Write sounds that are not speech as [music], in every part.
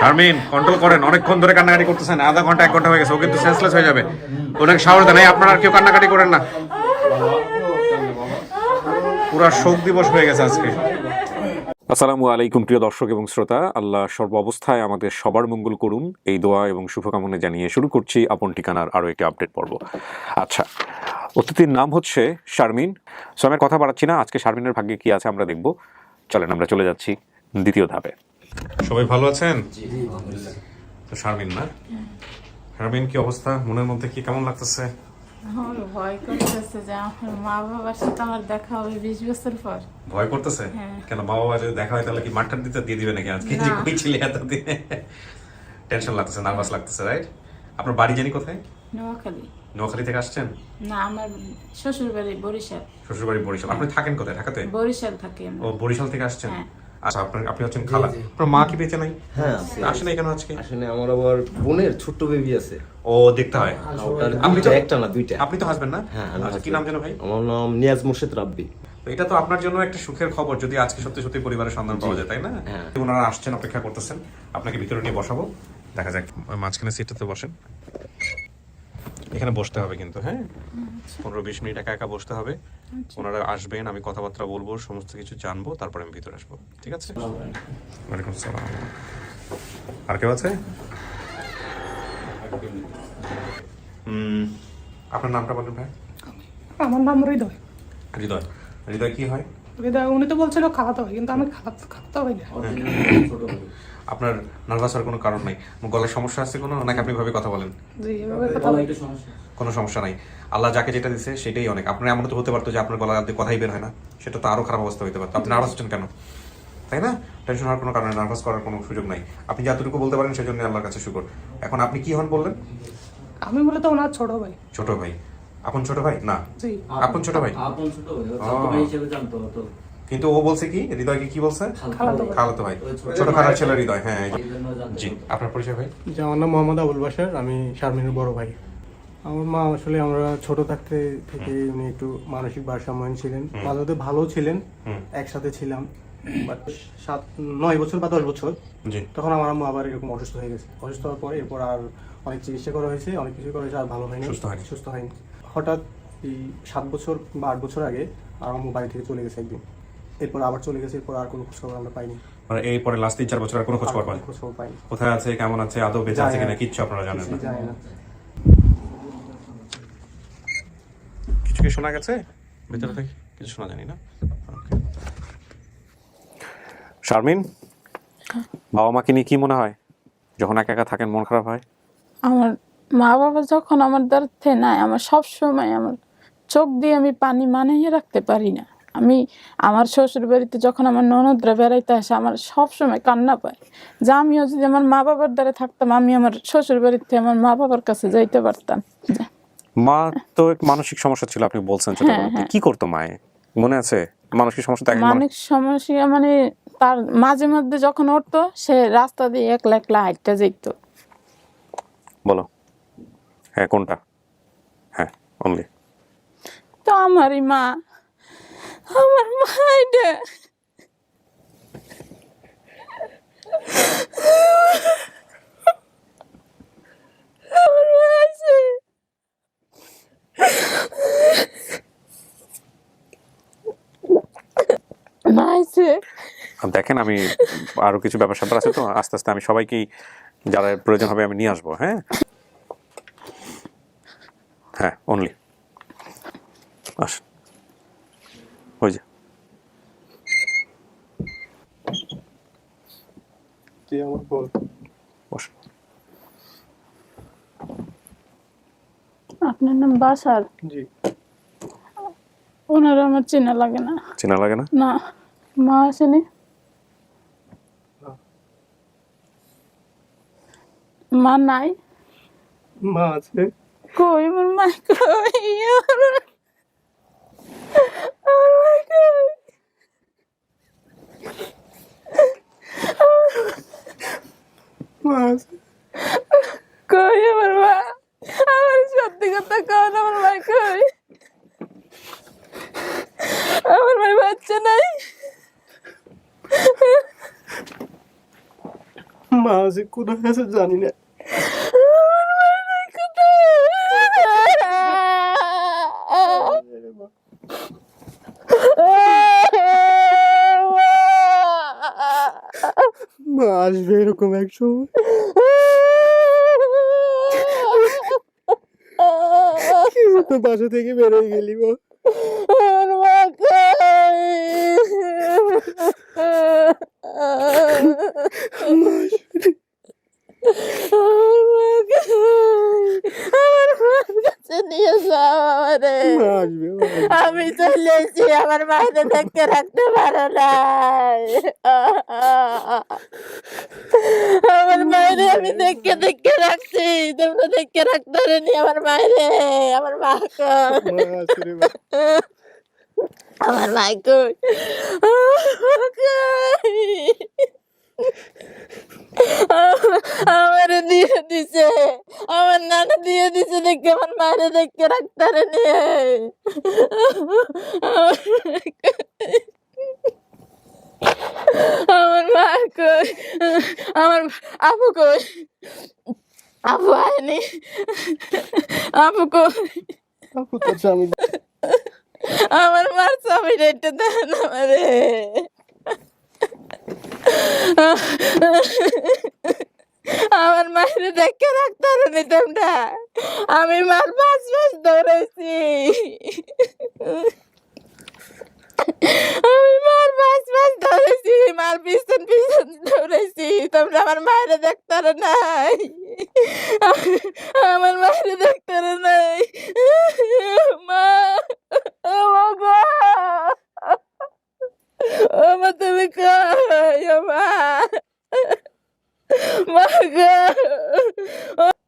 Sharmin control করেন। অনেকক্ষণ ধরে কান্নাকাটি করতেছেন, আধা ঘণ্টা, এক ঘণ্টা হয়ে গেছে। ও কিন্তু সেন্সলেস হয়ে যাবে। ওনাকে সাহস দেন। আপনারা কেউ কান্নাকাটি করেন না। পুরা শোক দিবস হয়ে গেছে আজকে। আসসালামু আলাইকুম, প্রিয় দর্শক এবং শ্রোতা। আল্লাহ সর্ব অবস্থায় আমাদের সবার মঙ্গল করুন। এই দোয়া এবং শুভকামনা জানিয়ে শুরু করছি আপন ঠিকানার আরও একটি আপডেট পর্ব। আচ্ছা অতিথির নাম হচ্ছে শারমিন। সো আমি কথা বাড়াচ্ছি না। আজকে শারমিনের ভাগ্যে কি আছে আমরা দেখব। চলেন, আমরা চলে যাচ্ছি দ্বিতীয় ধাপে। সবাই ভালো আছেন? তো শারমিন না? শারমিন কি অবস্থা? মনের মধ্যে কি কেমন লাগতেছে? আমার ভয় করতেছে যে আমার মা বাবার সাথে আমার দেখা হবে বিশ বছর পর। ভয় করতেছে? হ্যাঁ। কেন মা বাবা যদি দেখা হয় তাহলে কি মাঠটার দিতে দিয়ে দিবে নাকি আজকে? না। যে কই ছিলে এতদিন। টেনশন লাগতেছে নার্ভাস লাগতেছে রাইট? আপনার বাড়ি জানি কোথায়? নোয়াখালী। নোয়াখালী থেকে আসছেন? না আমার শ্বশুর বাড়ি বরিশাল। শ্বশুর বাড়ি বরিশাল। আপনি থাকেন কোথায়? ঢাকাতে? বরিশাল থাকি ও বরিশাল থেকে আসছেন? হ্যাঁ। আচ্ছা আপনার আপনি হচ্ছেন খালা। আপনার মা কি বেঁচে নাই? হ্যাঁ আছে। আসেন এখানে আজকে? আসলে আমার আবার বোনের ছোট্ট বেবি আছে। ও দেখতে হয়। আপনি তো- একটা না দুইটা। আপনি তো হাসবেন না? হ্যাঁ আচ্ছা কি নাম যেন ভাই? আমার নাম নিয়াজ মুর্শেদ রাব্বি। এটা তো আপনার জন্য একটা সুখের খবর যদি আজকে সত্যি সত্যি পরিবারের সন্ধান পাওয়া যায় তাই না? হ্যাঁ। ওনারা আসছেন অপেক্ষা করতেছেন। আপনাকে ভিতরে নিয়ে বসাবো। দেখা যাক মাঝখানে সিটটাতে বসেন। এখানে বসতে হবে কিন্তু হ্যাঁ? পনেরো বিশ মিনিট একা একা বসতে হবে। ওনারা আসবেন আমি কথাবার্তা বলব সমস্ত কিছু জানব তারপরে আমি ভিতরে আসব। ঠিক আছে? ওয়ালাইকুম সালাম আর কেউ আছে? আপনার নামটা বলেন ভাই। আমার নাম হৃদয়। হৃদয়। হৃদয় কি হয়? উনি তো বলছিল খালাতে হয় কিন্তু আমি খালাতে খালাতে হয় না। আপনার নার্ভাস হওয়ার কোনো কারণ নাই? গলায় সমস্যা আছে কোনো নাকি আপনি ভাবে কথা বলেন? জি এভাবে কথা বলি। কোনো সমস্যা নাই। আল্লাহ যাকে যেটা দিছে সেটাই অনেক। আপনার এমন তো হতে পারতো যে আপনার গলা দিয়ে কথাই বের হয় না। সেটা তো আরও খারাপ অবস্থা হতে পারতো। আপনি নার্ভাস হচ্ছেন কেন? তাই না? টেনশন হওয়ার কোনো কারণে নার্ভাস করার কোনো সুযোগ নাই। আপনি যতটুকু বলতে পারেন সেজন্য আল্লাহর কাছে শুকর। এখন আপনি কি হন বললেন? আমি বলে তো ওনার ছোট ভাই। ছোট ভাই। আপন ছোট ভাই? না। আপন ছোট ভাই? আপন ছোট ভাই ও ও। ছোট ভাই হিসেবে জানতো তো। কিন্তু ও বলছে কি? হৃদয়কে কি বলছে? খালাতো ভাই। ছোট খালার ছেলে হৃদয় হ্যাঁ জি আপনার পরিচয় ভাই? যে আমার নাম মোহাম্মদ আবুল বাসার আমি শারমিনের বড় ভাই। আমার মা আসলে আমরা ছোট থাকতে থেকে উনি একটু মানসিক ভারসাম্যহীন ছিলেন। মাঝে ভালো ছিলেন একসাথে ছিলাম। বাট সাত নয় বছর বা দশ বছর তখন আমার আম্মু আবার এরকম অসুস্থ হয়ে গেছে। অসুস্থ হওয়ার পরে এরপর আর অনেক চিকিৎসা করা হয়েছে অনেক কিছু করা হয়েছে আর ভালো হয়নি। সুস্থ হয়নি। সুস্থ হয়নি। হঠাৎ এই সাত বছর বা আট বছর আগে আর আম্মু বাড়ি থেকে চলে গেছে একদিন। এরপর আবার চলে গেছে এরপর আর কোনো খোঁজখবর আমরা পাইনি। মানে এই পরে লাস্ট তিন চার বছর আর কোনো খোঁজ আর খবর কোনো পান খোঁজখবর পাইনি। কোথায় আছে কেমন আছে আদৌ বেঁচে আছে কিনা না। কিচ্ছু আপনারা জানেন না। জানি না। কিছু কি শোনা গেছে? ভেতরে থেকে কিছু শোনা জানি না? শারমিন বাবা মাকে নিয়ে কি মনে হয়? যখন একা একা থাকেন মন খারাপ হয়? আমার মা বাবা যখন আমার দ্বারা নাই আমার সব সময় আমার চোখ দিয়ে আমি পানি মানিয়ে রাখতে পারি না। আমি আমার শ্বশুর বাড়িতে যখন আমার ননদরা বেড়াইতে আসে আমার সব সময় কান্না পায়। যে আমিও যদি আমার মা বাবার দ্বারা থাকতাম আমি আমার শ্বশুর বাড়িতে আমার মা বাবার কাছে যাইতে পারতাম। মা তো এক মানসিক সমস্যা ছিল আপনি বলছেন ছোটবেলাতে কি করতো মায়ে মনে আছে? মানসিক সমস্যা মানসিক সমস্যা মানে তার মাঝে মধ্যে যখন উঠতো সে রাস্তা দিয়ে একলা একলা হাঁটতে যেত বলো। হ্যাঁ কোনটা? হ্যাঁ অনলি তো আমারই মা। আমার মা এটা। দেখেন আমি আরও কিছু ব্যাপার স্যাপার আছে তো আস্তে আস্তে আমি সবাইকেই যারা প্রয়োজন হবে আমি নিয়ে আসব হ্যাঁ? হ্যাঁ অনলি আস ওই যে। বল? আপনার নাম বাসার? জি। ওনার আমার চেনা লাগে না। চেনা লাগে না? না মা আসেনি? মা নাই? মা আছে। কই আমার মা কই? আমার মা কই? আমার মা আমার সত্যি কথা কন আমার মা কই? আমার মায়ের বাচ্চা নাই। মা আছে কোথায় আছে জানি না। আসবে এরকম এক সময় বাসা থেকে বেরোয় গেলি মা Oh my আমারে আসবে মা আসবে। আমি চলে এসেছি আমার মায়ের দেখতে রাখতে পারো না আমার মায়ের আমি দেখে দেখে রাখছি তোমরা দেখে রাখতে পারেনি আমার মায়ের আমার মা? মা মা। [laughs] আমার দিয়ে দিছে আমার নানা দিয়ে দিছে দেখে আমার মায়ের দেখে রাখতে পারেনি আমার মা কই আমার আপু কই আপু আয়নি আপু কই আপু তোর স্বামী আমার মার স্বামী রেটে দেন আমারে আমার মায়ের দেখে রাখতে পারেনি তোমরা। আমি মার পাঁচ মাস ধরেছি। আমি মার পাঁচ মাস ধরেছি, মার পিছন পিছন ধরেছি। তোমরা আমার মায়ের দেখতে নাই। আমার মায়ের দেখতে নাই মা ও মা গো ও মা তুমি কই ও মা মা গো ও-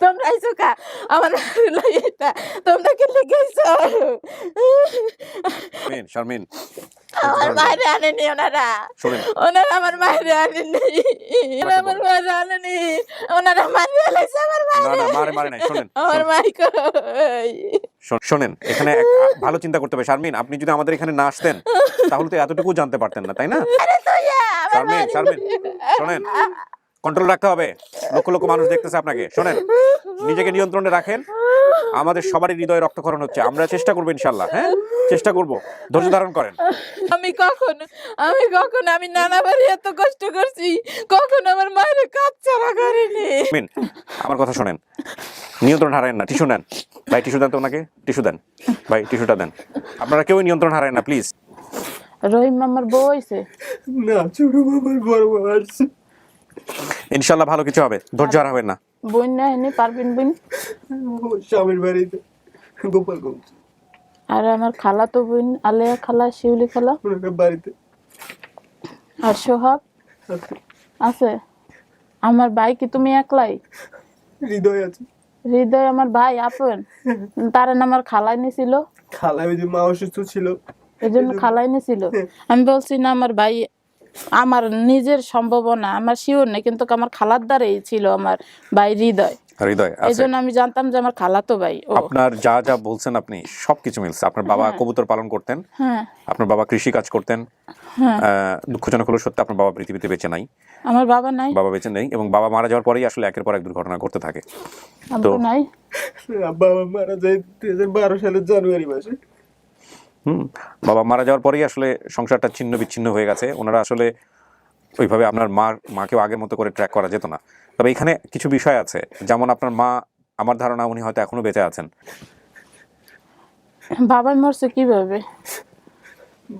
তোমরা আইসো কা আমার লাইটা তোমরা কে লেগেছো শারমিন আমার মায়ের আনেনি ওনারা। ওনারা আমার মায়ের আনেনি। ওনারা আমার মায়ের আনেনি। ওনারা মারিয়ে আমার মায়ের না মারে মারে নাই শোনেন আমার মাই কই? শোন- শোনেন এখানে এক- ভালো চিন্তা করতে হবে। শারমিন আপনি যদি আমাদের এখানে না আসতেন তাহলে তো এতটুকু জানতে পারতেন না তাই না? শারমিন শারমিন শোনেন কন্ট্রোল রাখতে হবে। লক্ষ লক্ষ মানুষ দেখতেছে আপনাকে। শোনেন নিজেকে নিয়ন্ত্রণে রাখেন। আমাদের সবারই হৃদয়ে রক্তক্ষরণ হচ্ছে। আমরা চেষ্টা করব ইনশাল্লাহ হ্যাঁ? চেষ্টা করব। ধৈর্য ধারণ করেন। আমি কখন আমি কখন আমি নানা বাড়ি এত কষ্ট করছি কখন আমার মায়ের কাজ ছাড়া করিনি। শারমিন আমার কথা শোনেন। নিয়ন্ত্রণ হারায়েন না টিস্যু নেন। ভাই টিস্যু দেন তো ওনাকে? টিস্যু দেন। ভাই টিস্যুটা দেন। আপনারা কেউ নিয়ন্ত্রণ হারায়েন না প্লিজ। রহিম আমার বউ হয়েছে না ছোট বাবার বড় আসছে। ইনশাল্লাহ ভালো কিছু হবে। ধৈর্য হারাবেন না। বোন না এনে পারবেন বোন? স্বামীর বাড়িতে গোপালগঞ্জ। আর আমার খালা তো বোন আলেয়া খালা শিউলি খালা। বাড়িতে। আর সোহাগ? আছে। আমার ভাই কি তুমি একলাই? হৃদয় আছে। হৃদয় আমার ভাই আপন? তার আমার খালাই নিছিল। খালা ওই যে মা অসুস্থ ছিল। এই জন্য খালাই নিছিল। আমি বলছি না আমার ভাই আমার নিজের সম্ভাবনা আমার শিওর নেই কিন্তু আমার খালার দ্বারাই ছিল আমার ভাই হৃদয়। হৃদয় এই জন্য আমি জানতাম যে আমার খালা ভাই আপনার যা যা বলছেন আপনি সবকিছু মিলছে। আপনার বাবা কবুতর পালন করতেন হ্যাঁ। আপনার বাবা কৃষি কাজ করতেন হ্যাঁ। আহ, দুঃখজনক হলো সত্য আপনার বাবা পৃথিবীতে বেঁচে নাই। আমার বাবা নাই। বাবা বেঁচে নেই এবং বাবা মারা যাওয়ার পরেই আসলে একের পর এক দুর্ঘটনা ঘটতে থাকে। আব্বু নাই। বাবা মারা যায় দুই হাজার বারো সালের জানুয়ারি মাসে। হুম বাবা মারা যাওয়ার পরেই আসলে সংসারটা ছিন্ন বিচ্ছিন্ন হয়ে গেছে। ওনারা আসলে ওইভাবে আপনার মা মাকেও আগের মতো করে ট্র্যাক করা যেত না। তবে এখানে কিছু বিষয় আছে। যেমন আপনার মা আমার ধারণা উনি হয়তো এখনও বেঁচে আছেন। বাবা মরছে কীভাবে?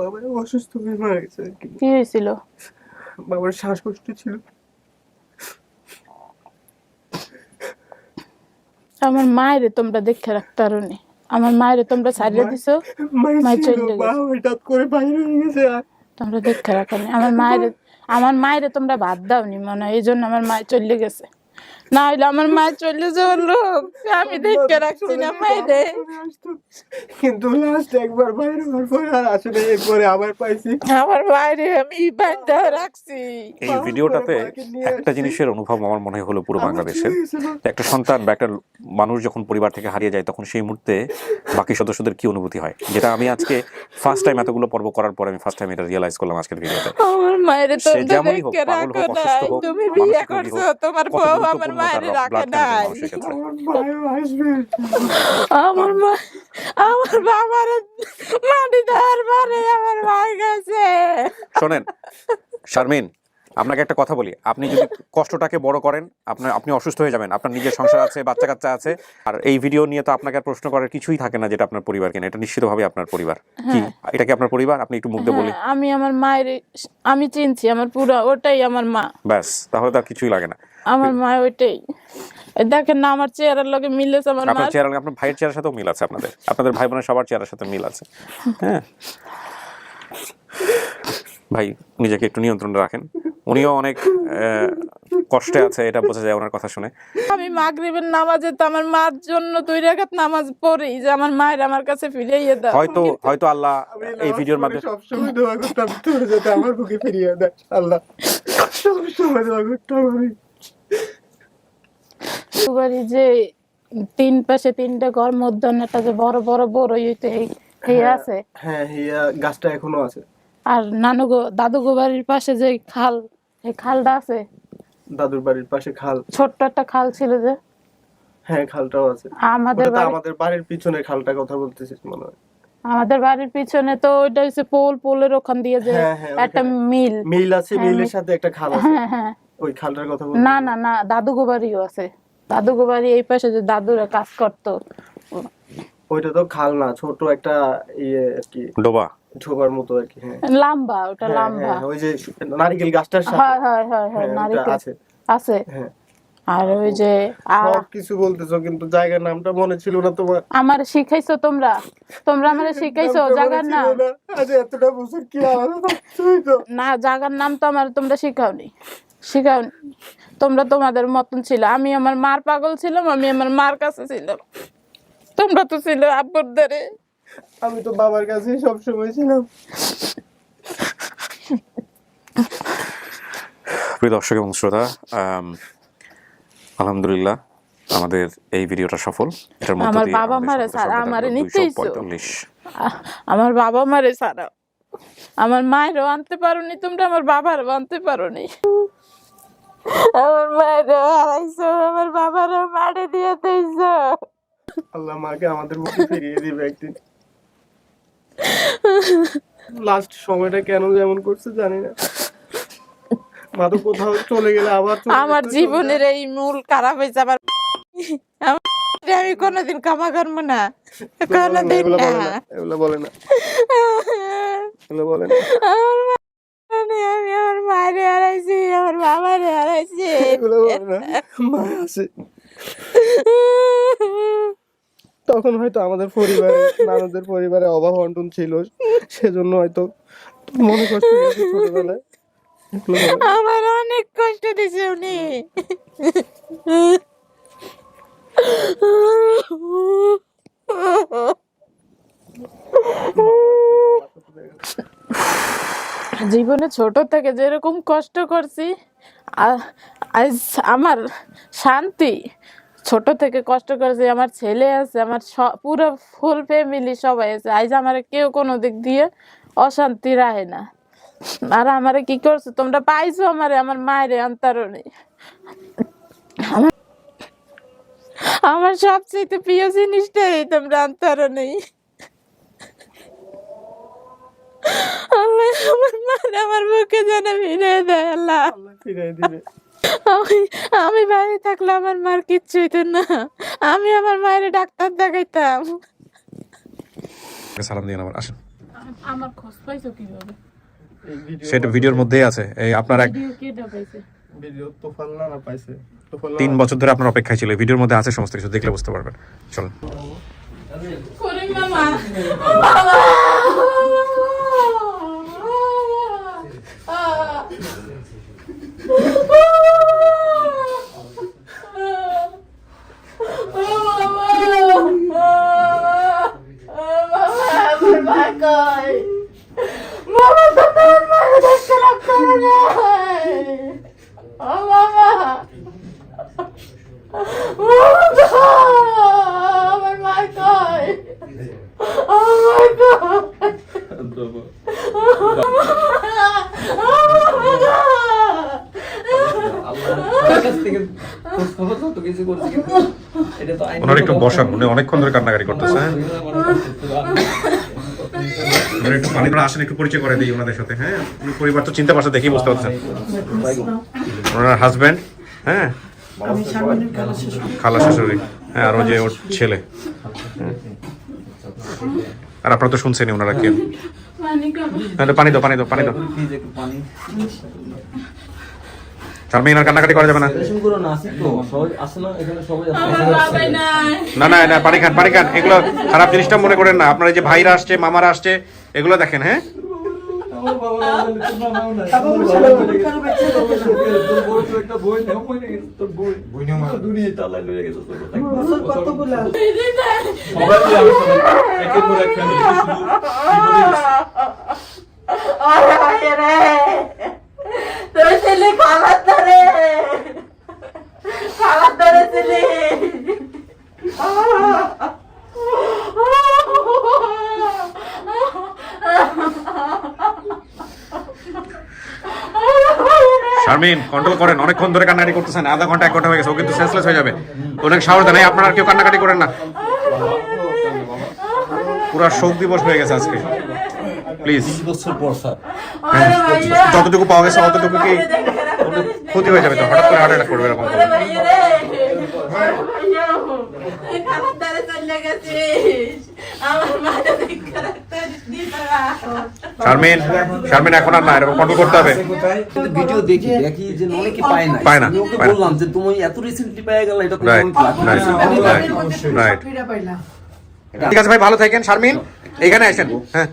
বাবা অসুস্থ হয়ে মারা গেছে কি। কি হয়েছিল? বাবার শ্বাসকষ্ট ছিল। আমার মায়ের তোমরা দেখে রাখতে পারোনি আমার মায়ের তোমরা ছাড়িয়ে দিছো? মায়ের চলে গেছে। হঠাৎ করে বাইরে হয়ে গেছে। তোমরা দেখে রাখো আমার মায়ের আমার মায়ের তোমরা বাদ দাওনি মনে হয়। এই জন্য আমার মায়ের চলে গেছে। না আমার মা চলে যাওয়ার লোক। আমি দেখতে রাখছি না মাইরে কিন্তু লাস্ট একবার বাইরে হওয়ার পরে আর আসলে এরপরে আবার পাইছি। আমার বাইরে আমি বান্ধা রাখছি। এই ভিডিওটাতে একটা জিনিসের অনুভব আমার মনে হলো পুরো বাংলাদেশের। একটা সন্তান বা একটা মানুষ যখন পরিবার থেকে হারিয়ে যায় তখন সেই মুহূর্তে বাকি সদস্যদের কি অনুভূতি হয়? যেটা আমি আজকে ফার্স্ট টাইম এতগুলো পর্ব করার পরে আমি ফার্স্ট টাইম এটা রিয়েলাইজ করলাম আজকের ভিডিওতে। আমার মায়ের পাগল হোক, রাখো হোক, তুমি বিয়ে করছ তোমার বউ আমার তার রাখে নাই। আমার মা আমার বাবার মাটি দেওয়ার পরে আমার ভাই গেছে। শোনেন শারমিন আপনাকে একটা কথা বলি। আপনি যদি কষ্টটাকে বড় করেন আপনার আপনি অসুস্থ হয়ে যাবেন। আপনার নিজের সংসার আছে বাচ্চা কাচ্চা আছে। আর এই ভিডিও নিয়ে তো আপনাকে আর প্রশ্ন করার কিছুই থাকে না যেটা আপনার পরিবার কিনা। এটা নিশ্চিতভাবে আপনার পরিবার। কি? এটা কি আপনার পরিবার? আপনি একটু মুখ দিয়ে বলি হ্যাঁ, আমি আমার মায়ের আমি চিনছি আমার পুরো ওটাই আমার মা। ব্যাস তাহলে তো আর কিছুই লাগে না। আমার মা ওইটাই। এই দেখেন না আমার চেহারার লগে মিলেছে আমার মা আপনার চেহারা আপনার ভাইয়ের চেহারার সাথেও মিল আছে আপনাদের। আপনাদের ভাই বোনের সবার চেহারার সাথে মিল আছে। হ্যাঁ। ভাই নিজেকে একটু নিয়ন্ত্রণে রাখেন। উনিও অনেক কষ্টে আছে এটা বোঝা যায় ওনার কথা শুনে। আমি মাগরিবের নামাজে তো আমার মার জন্য দুই রাকাত নামাজ পড়ি যে আমার মায়ের আমার কাছে ফিরিয়ে দাও হয়তো হয়তো আল্লাহ এই ভিডিওর মাধ্যমে সবসময় দোয়া করতাম তোর যাতে আমার বুকে ফিরিয়ে দেয়। আল্লাহ সবসময় দোয়া করতাম আমি। বাড়ি যে তিন পাশে তিনটা ঘর মধ্যে একটা যে বড় বড় বড় এই আছে। হ্যাঁ হিয়া গাছটা এখনও আছে। আর নানু গো দাদু গো বাড়ির পাশে যে খাল এই খালটা আছে? দাদুর বাড়ির পাশে খাল। ছোট্ট একটা খাল ছিল যে। হ্যাঁ খালটাও আছে। আমাদের আমাদের বাড়ির পিছনে খালটা কথা বলতেছিস মনে হয়। আমাদের বাড়ির পিছনে তো ওইটা হচ্ছে পোল পোলের ওখান দিয়ে যে হ্যাঁ, হ্যাঁ, একটা মিল। মিল আছে হ্যাঁ, মিলের সাথে একটা খাল আছে। হ্যাঁ হ্যাঁ। ওই খালটার কথা বল না না না দাদু গো বাড়িও আছে। দাদু গো বাড়ি এই পাশে যে দাদুরা কাজ করতো। ওইটা তো খাল না ছোট একটা ইয়ে আর কি। ডোবা। ঝোবার মতো আর কি হ্যাঁ। লাম্বা ওটা হ্যাঁ, লাম্বা। হ্যাঁ, ওই যে নারকেল গাছটার সাথে। হয় হয় হয় নারিকেল আছে। আছে। হ্যাঁ। আর ওই যে সব কিছু বলতেছো কিন্তু জায়গার নামটা মনে ছিল না তোমার। আমার শিখাইছো তোমরা? তোমরা আমারে শিখাইছো জায়গার নাম? না। আজ এতটা বছর কি না জায়গার নাম তো আমার তোমরা শিখাওনি। শিখাওনি তোমরা তোমাদের মতন ছিল। আমি আমার মার পাগল ছিলাম আমি আমার মার কাছে ছিলাম। তোমরা তো ছিল আব্বুর ধরে আমি তো বাবার কাছে সব সময় ছিলাম। প্রিয় দর্শক এবং শ্রোতা আলহামদুলিল্লাহ আমাদের এই ভিডিওটা সফল। এটার মধ্যে আমার বাবা মারা ছাড়া আমারে হলো নিতেইছো। 245 আহ, আমার বাবা মারে ছাড়া। আমার মায়েরও আনতে পারোনি তোমরা আমার বাবারও আনতে পারোনি। আমার মায়েরও হারাইছো আমার বাবারও মারে দিয়ে দিয়েছ। আল্লাহ মাকে আমাদের মুখে ফিরিয়ে দিবে একদিন। লাস্ট সময়টা কেন যেমন করছে জানি না। মা তো কোথাও চলে গেলে আবার আমার জীবনের এই মূল খারাপ হয়েছে আমার আমার- আমি কোনোদিন কামা করব না। কোনোদিন না না। এগুলো বলে না। [laughs] এগুলো বলে না। আমার আমি আমার মায়ের হারাইছি আমার বাবার হারাইছি। এগুলো না। মা আছে। তখন হয়তো আমাদের পরিবারে নানাদের পরিবারে অভাব অন্টন ছিল সেজন্য হয়তো মনে কষ্ট ছোটবেলায়। আমার অনেক কষ্ট দিছে উনি। জীবনে ছোট থেকে যেরকম কষ্ট করছি আজ আমার শান্তি। ছোট থেকে কষ্ট করেছি, আমার ছেলে আছে, আমার পুরো ফুল ফ্যামিলি সবাই আছে। আজ আমার কেউ কোনো দিক দিয়ে অশান্তি রাহে না। আর আমারে কি করছ? তোমরা পাইছো আমারে, আমার মায়ের অন্তরণে। আমার সবচেয়ে প্রিয় জিনিসটাই তোমরা অন্তরণে আল্লাহ আমার মার আমার বুকে যেন ফিরে দেয় আল্লাহ। আল্লাহ দিবে। আমি আমি বাড়ি থাকলে আমার মার কিচ্ছু হইতো না। আমি আমার মায়ের ডাক্তার দেখাইতাম। সালাম দিয়ে আমার আসেন। আমার খোঁজ পাইছো কীভাবে? ভিডিও সেটা ভিডিওর মধ্যেই আছে। এই আপনার এক ভিডিও পাইছে। তিন বছর ধরে আপনার অপেক্ষায় ছিল। ভিডিওর মধ্যে আছে সমস্ত কিছু দেখলে বুঝতে পারবেন। চলুন। করিম মামা। আমার মা কয় আমার ওনার একটু বসান উনি অনেকক্ষণ ধরে কান্নাকাটি করতেছে একটু পানি ধরে আসেন একটু পরিচয় করে দিই ওনাদের সাথে হ্যাঁ? পরিবার তো চিন্তা পাশে দেখি বুঝতে পারছেন। ওনার হাজব্যান্ড হ্যাঁ? খালা শাশুড়ি। হ্যাঁ আর ওই যে ওর ছেলে। আর আপনারা তো শুনছেনই ওনারা কেউ পানি। হ্যাঁ, পানি দাও পানি দাও পানি দাও। প্লিজ একটু পানি কান্নাকাটি করা যাবে না। না না না পানি খান পানি খান। এগুলো খারাপ জিনিসটা মনে করেন না। আপনার এই যে ভাইরা আসছে মামারা আসছে এগুলো দেখেন হ্যাঁ? আমার বাবা নাও না তোর বউ তো একটা বই নেও গেছে তোর বই বই নেও দুনিয়া তালা লয়ে গেছে তোর কতগুলা সবাই মিলে আমি একের পর এক ফ্যামিলি তোর ছেলে খাবার ধরে খাবার ধরেছিলি শারমিন কন্ট্রোল করেন। অনেকক্ষণ ধরে কান্নাকাটি করতেছেন আধা ঘণ্টা এক ঘণ্টা হয়ে গেছে ও কিন্তু সেন্সলেস হয়ে যাবে। অনেক সাহস দেন এই আপনারা কেউ কান্নাকাটি করেন না। পুরা শোক দিবস হয়ে গেছে আজকে। প্লিজ বছর যতটুকু পাওয়া গেছে অতটুকু কি ক্ষতি হয়ে যাবে তো। হঠাৎ করে হার্ট অ্যাটাক করবে এরকম চলে গেছিস আমার মাথা দেখা রাখতে দিস না শারমিন শারমিন এখন আর না এরকম কন্ট্রোল করতে হবে। ভিডিও দেখি দেখি যে অনেকে পায় না। পায় না, আমি ওকে বললাম যে তুমি এত রিসেন্টলি পেয়ে গেল এটা তো রাইট রাইট ঠিক আছে ভাই ভালো থাকেন। শারমিন এখানে আসেন। হ্যাঁ।